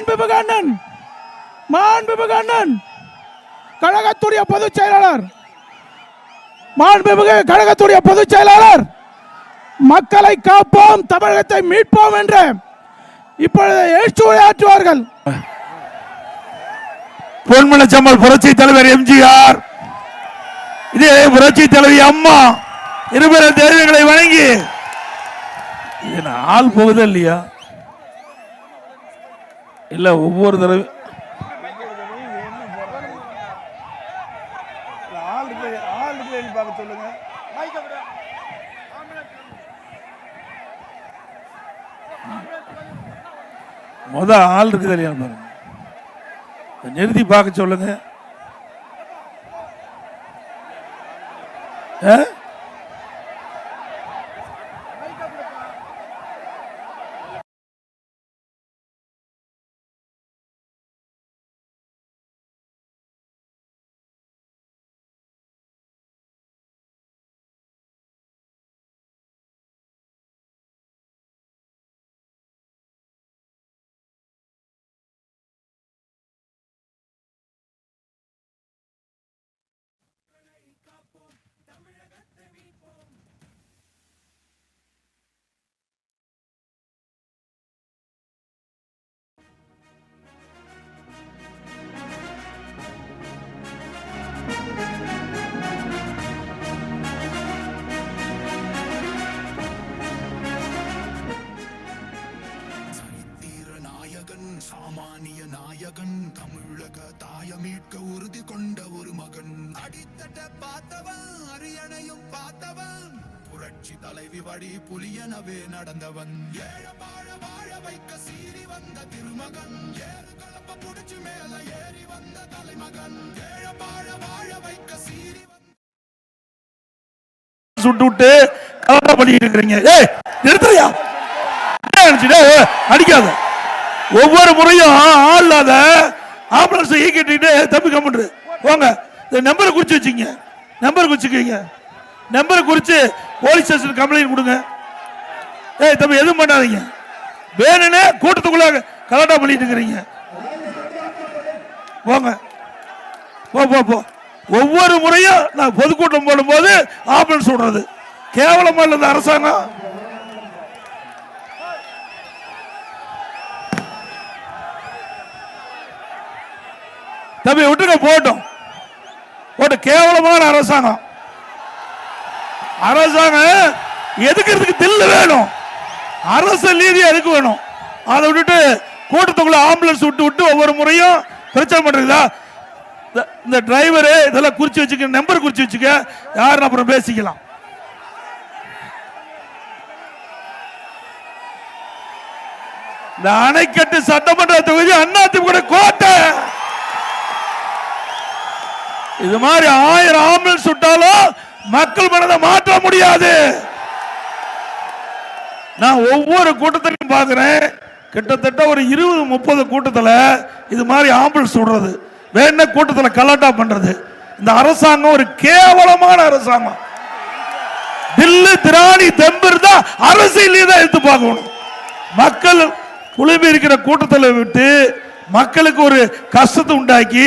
மாண்புமிகு அண்ணன் மாண்புமிகு அண்ணன் கழகத்துடைய பொதுச் செயலாளர். மாண்புமிகு கழகத்துடைய பொதுச் செயலாளர். மக்களை காப்போம் தமிழகத்தை மீட்போம் என்று இப்பொழுது எழுச்சி உரையாற்றுவார்கள். பொன்மனச்சம்மல் புரட்சி தலைவர் எம்ஜிஆர். இதே புரட்சி தலைவி அம்மா இருபெரும் தெய்வங்களை வணங்கி. ஆள் போகுதா இல்லையா? இல்லை ஒவ்வொரு தடவை முத ஆள் இருக்குது இல்லையா பாருங்க நிறுத்தி பார்க்க சொல்லுங்க ஆ? நாயகன் சாமானிய நாயகன் தமிழக தாய மீட்க உறுதி கொண்ட ஒரு மகன். அடித்தட்ட பார்த்தவன் அரியணையும் பார்த்தவன். புரட்சி தலைவி வழி புலியனவே நடந்தவன். ஏழபாழ வாழ வைக்க சீறி வந்த திருமகன். ஏறு கலப்ப புடிச்சு மேல ஏறி வந்த தலைமகன். ஏழபாழ வாழ வைக்க சீறி சுட்டு விட்டு கலப்பா பண்ணிட்டு இருக்கிறீங்க ஏய் நிறுத்துறியா அடிக்காத. ஒவ்வொரு முறையும் ஆள் இல்லாத ஆம்புலன்ஸ் ஈக்கிட்டு தம்பி கம்முன்று போங்க. இந்த நம்பரை குறிச்சு வச்சுங்க நம்பர் குறிச்சுக்கீங்க நம்பரை குறிச்சு போலீஸ் ஸ்டேஷன் கம்ப்ளைண்ட் கொடுங்க. ஏய் தம்பி எதுவும் பண்ணாதீங்க. வேணும்னே கூட்டத்துக்குள்ள கலாட்டா பண்ணிட்டு இருக்கிறீங்க. போங்க. போ போ போ. ஒவ்வொரு முறையும் நான் பொதுக்கூட்டம் போடும்போது ஆம்புலன்ஸ் விடுறது கேவலமாக இல்லை இந்த அரசாங்கம்? தம்பி விட்டுங்க போட்டோம் போட்டு கேவலமான அரசாங்கம். அரசாங்கம் எதுக்கிறதுக்கு தில்லு வேணும்? அரசு நீதி எதுக்கு வேணும்? அதை விட்டுட்டு கூட்டத்துக்குள்ள ஆம்புலன்ஸ் விட்டு விட்டு ஒவ்வொரு முறையும் பிரச்சனை பண்றீங்களா? இந்த- இந்த டிரைவரு இதெல்லாம் குறிச்சு வச்சுக்க நம்பர் குறிச்சு வச்சுக்க யாரும் அப்புறம் பேசிக்கலாம். இந்த அணைக்கட்டு சட்டமன்ற தொகுதி அதிமுக கோட்டை. இது மாதிரி ஆயிரம் ஆம்புலன்ஸ் சுட்டாலும் மக்கள் மனதை மாற்ற முடியாது. நான் ஒவ்வொரு கூட்டத்திலையும் பார்க்கிறேன். கிட்டத்தட்ட ஒரு இருபது முப்பது கூட்டத்தில் இது மாதிரி ஆம்புலன்ஸ் விடுறது. வேண கூட்டத்தில் கலாட்டா பண்றது. இந்த அரசாங்கம் ஒரு கேவலமான அரசாங்கம். தில்லு திராணி தெம்பு இருந்தா அரசியலே தான் எடுத்து பார்க்கணும். மக்கள் குழுமி இருக்கிற கூட்டத்தில் விட்டு மக்களுக்கு ஒரு கஷ்டத்தை உண்டாக்கி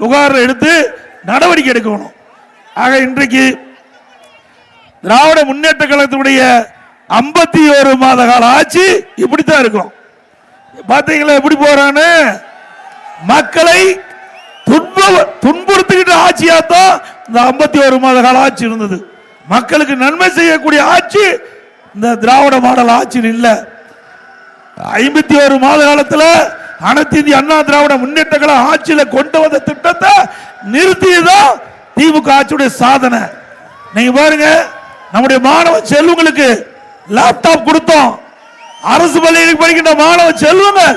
புகார் எடுத்து நடவடிக்கை எடுக்கணும். ஆக இன்றைக்கு திராவிட முன்னேற்ற கழகத்தினுடைய ஐம்பத்தி ஒரு மாத கால ஆட்சி இப்படித்தான் இருக்கும் பாத்தீங்களா எப்படி போறான்னு? மக்களை துன்ப துன்புறுத்துக்கிட்ட ஆட்சியா தான் இந்த ஐம்பத்தி ஒரு மாத கால ஆட்சி இருந்தது. மக்களுக்கு நன்மை செய்யக்கூடிய ஆட்சி இந்த திராவிட மாடல் ஆட்சியில் இல்லை. ஐம்பத்தி ஒரு மாத காலத்துல அனைத்து இந்திய அண்ணா திராவிட முன்னேற்றங்களை ஆட்சியில் கொண்டு வந்த திட்டத்தை நிறுத்தியதான் திமுக ஆட்சியுடைய சாதனை. நீங்க பாருங்க நம்முடைய மாணவ செல்வங்களுக்கு லேப்டாப் கொடுத்தோம். அரசு பள்ளிகளுக்கு படிக்கின்ற மாணவ செல்வங்கள்